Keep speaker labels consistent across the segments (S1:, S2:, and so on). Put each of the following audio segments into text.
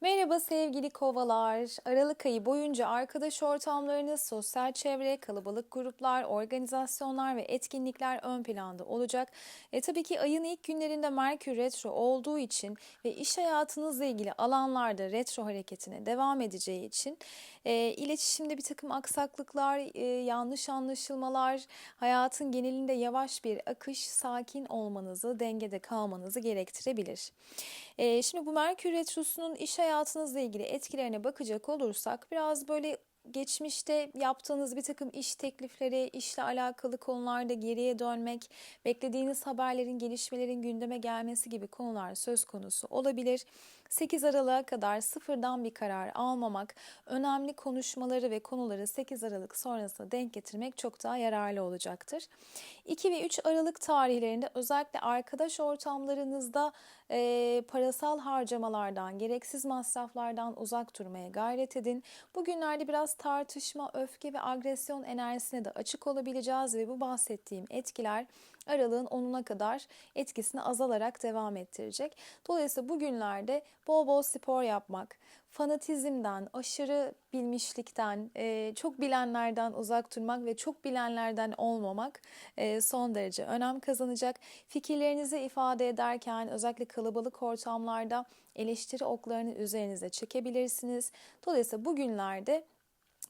S1: Merhaba sevgili kovalar. Aralık ayı boyunca arkadaş ortamlarınız, sosyal çevre, kalabalık gruplar, organizasyonlar ve etkinlikler ön planda olacak. E tabii ki ayın ilk günlerinde Merkür retro olduğu için ve iş hayatınızla ilgili alanlarda retro hareketine devam edeceği için e, iletişimde bir takım aksaklıklar, e, yanlış anlaşılmalar, hayatın genelinde yavaş bir akış, sakin olmanızı, dengede kalmanızı gerektirebilir. E, şimdi bu Merkür retrosunun iş hayatınızla ilgili etkilerine bakacak olursak biraz böyle geçmişte yaptığınız bir takım iş teklifleri, işle alakalı konularda geriye dönmek, beklediğiniz haberlerin, gelişmelerin gündeme gelmesi gibi konular söz konusu olabilir. 8 Aralık'a kadar sıfırdan bir karar almamak, önemli konuşmaları ve konuları 8 Aralık sonrasında denk getirmek çok daha yararlı olacaktır. 2 ve 3 Aralık tarihlerinde özellikle arkadaş ortamlarınızda e, parasal harcamalardan, gereksiz masraflardan uzak durmaya gayret edin. Bugünlerde biraz tartışma, öfke ve agresyon enerjisine de açık olabileceğiz ve bu bahsettiğim etkiler aralığın 10'una kadar etkisini azalarak devam ettirecek. Dolayısıyla bugünlerde bol bol spor yapmak, fanatizmden, aşırı bilmişlikten, e, çok bilenlerden uzak durmak ve çok bilenlerden olmamak e, son derece önem kazanacak. Fikirlerinizi ifade ederken özellikle kalabalık ortamlarda eleştiri oklarını üzerinize çekebilirsiniz. Dolayısıyla bugünlerde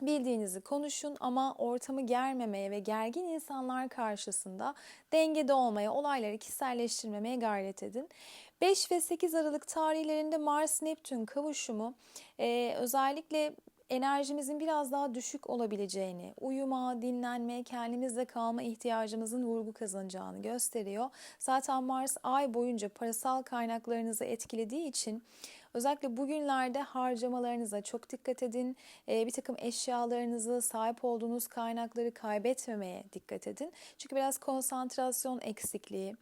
S1: bildiğinizi konuşun ama ortamı germemeye ve gergin insanlar karşısında dengede olmaya, olayları kişiselleştirmemeye gayret edin. 5 ve 8 Aralık tarihlerinde Mars-Neptün kavuşumu e, özellikle enerjimizin biraz daha düşük olabileceğini, uyuma, dinlenme, kendimizle kalma ihtiyacımızın vurgu kazanacağını gösteriyor. Zaten Mars ay boyunca parasal kaynaklarınızı etkilediği için Özellikle bugünlerde harcamalarınıza çok dikkat edin. E, bir takım eşyalarınızı, sahip olduğunuz kaynakları kaybetmemeye dikkat edin. Çünkü biraz konsantrasyon eksikliği,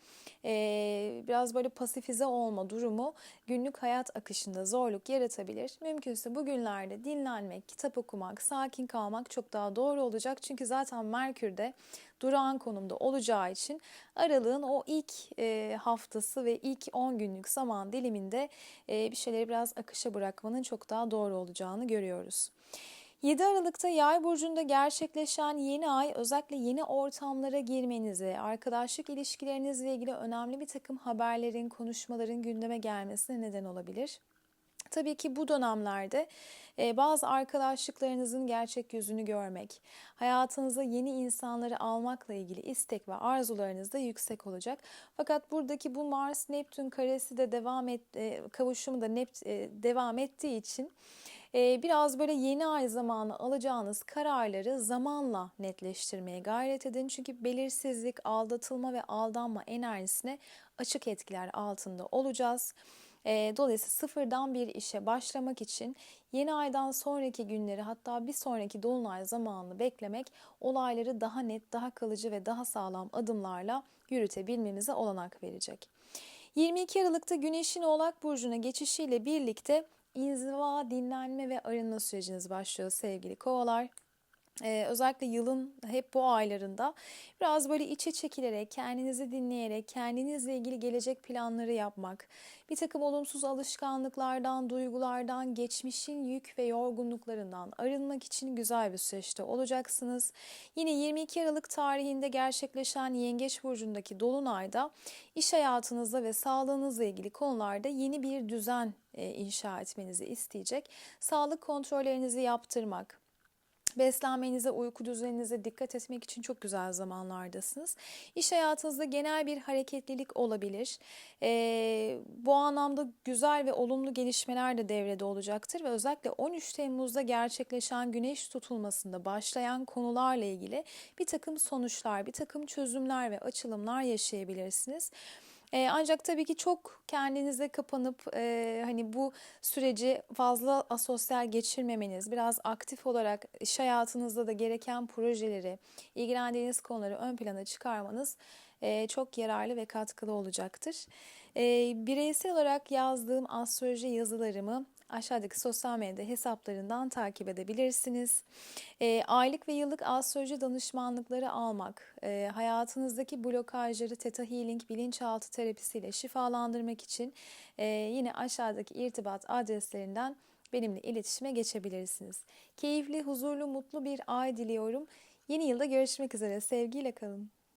S1: e, biraz böyle pasifize olma durumu günlük hayat akışında zorluk yaratabilir. Mümkünse bugünlerde dinlenmek, kitap okumak, sakin kalmak çok daha doğru olacak. Çünkü zaten Merkür'de durağan konumda olacağı için aralığın o ilk e, haftası ve ilk 10 günlük zaman diliminde e, bir şeyleri biraz akışa bırakmanın çok daha doğru olacağını görüyoruz. 7 Aralık'ta Yay burcunda gerçekleşen yeni ay özellikle yeni ortamlara girmenize, arkadaşlık ilişkilerinizle ilgili önemli bir takım haberlerin, konuşmaların gündeme gelmesine neden olabilir. Tabii ki bu dönemlerde e, bazı arkadaşlıklarınızın gerçek yüzünü görmek, hayatınıza yeni insanları almakla ilgili istek ve arzularınız da yüksek olacak. Fakat buradaki bu Mars Neptün karesi de devam et e, kavuşumu da Nept e, devam ettiği için biraz böyle yeni ay zamanı alacağınız kararları zamanla netleştirmeye gayret edin. Çünkü belirsizlik, aldatılma ve aldanma enerjisine açık etkiler altında olacağız. Dolayısıyla sıfırdan bir işe başlamak için yeni aydan sonraki günleri hatta bir sonraki dolunay zamanını beklemek olayları daha net, daha kalıcı ve daha sağlam adımlarla yürütebilmemize olanak verecek. 22 Aralık'ta Güneş'in Oğlak Burcu'na geçişiyle birlikte inziva, dinlenme ve arınma süreciniz başlıyor sevgili kovalar. Ee, özellikle yılın hep bu aylarında biraz böyle içe çekilerek, kendinizi dinleyerek, kendinizle ilgili gelecek planları yapmak, bir takım olumsuz alışkanlıklardan, duygulardan, geçmişin yük ve yorgunluklarından arınmak için güzel bir süreçte olacaksınız. Yine 22 Aralık tarihinde gerçekleşen Yengeç Burcu'ndaki Dolunay'da iş hayatınızda ve sağlığınızla ilgili konularda yeni bir düzen e, inşa etmenizi isteyecek. Sağlık kontrollerinizi yaptırmak, Beslenmenize, uyku düzeninize dikkat etmek için çok güzel zamanlardasınız. İş hayatınızda genel bir hareketlilik olabilir. Ee, bu anlamda güzel ve olumlu gelişmeler de devrede olacaktır ve özellikle 13 Temmuz'da gerçekleşen güneş tutulmasında başlayan konularla ilgili bir takım sonuçlar, bir takım çözümler ve açılımlar yaşayabilirsiniz. E, ancak tabii ki çok kendinize kapanıp e, hani bu süreci fazla asosyal geçirmemeniz, biraz aktif olarak iş hayatınızda da gereken projeleri, ilgilendiğiniz konuları ön plana çıkarmanız e, çok yararlı ve katkılı olacaktır. E, bireysel olarak yazdığım astroloji yazılarımı aşağıdaki sosyal medya hesaplarından takip edebilirsiniz. E, aylık ve yıllık astroloji danışmanlıkları almak, e, hayatınızdaki blokajları Theta Healing bilinçaltı terapisiyle şifalandırmak için e, yine aşağıdaki irtibat adreslerinden benimle iletişime geçebilirsiniz. Keyifli, huzurlu, mutlu bir ay diliyorum. Yeni yılda görüşmek üzere. Sevgiyle kalın.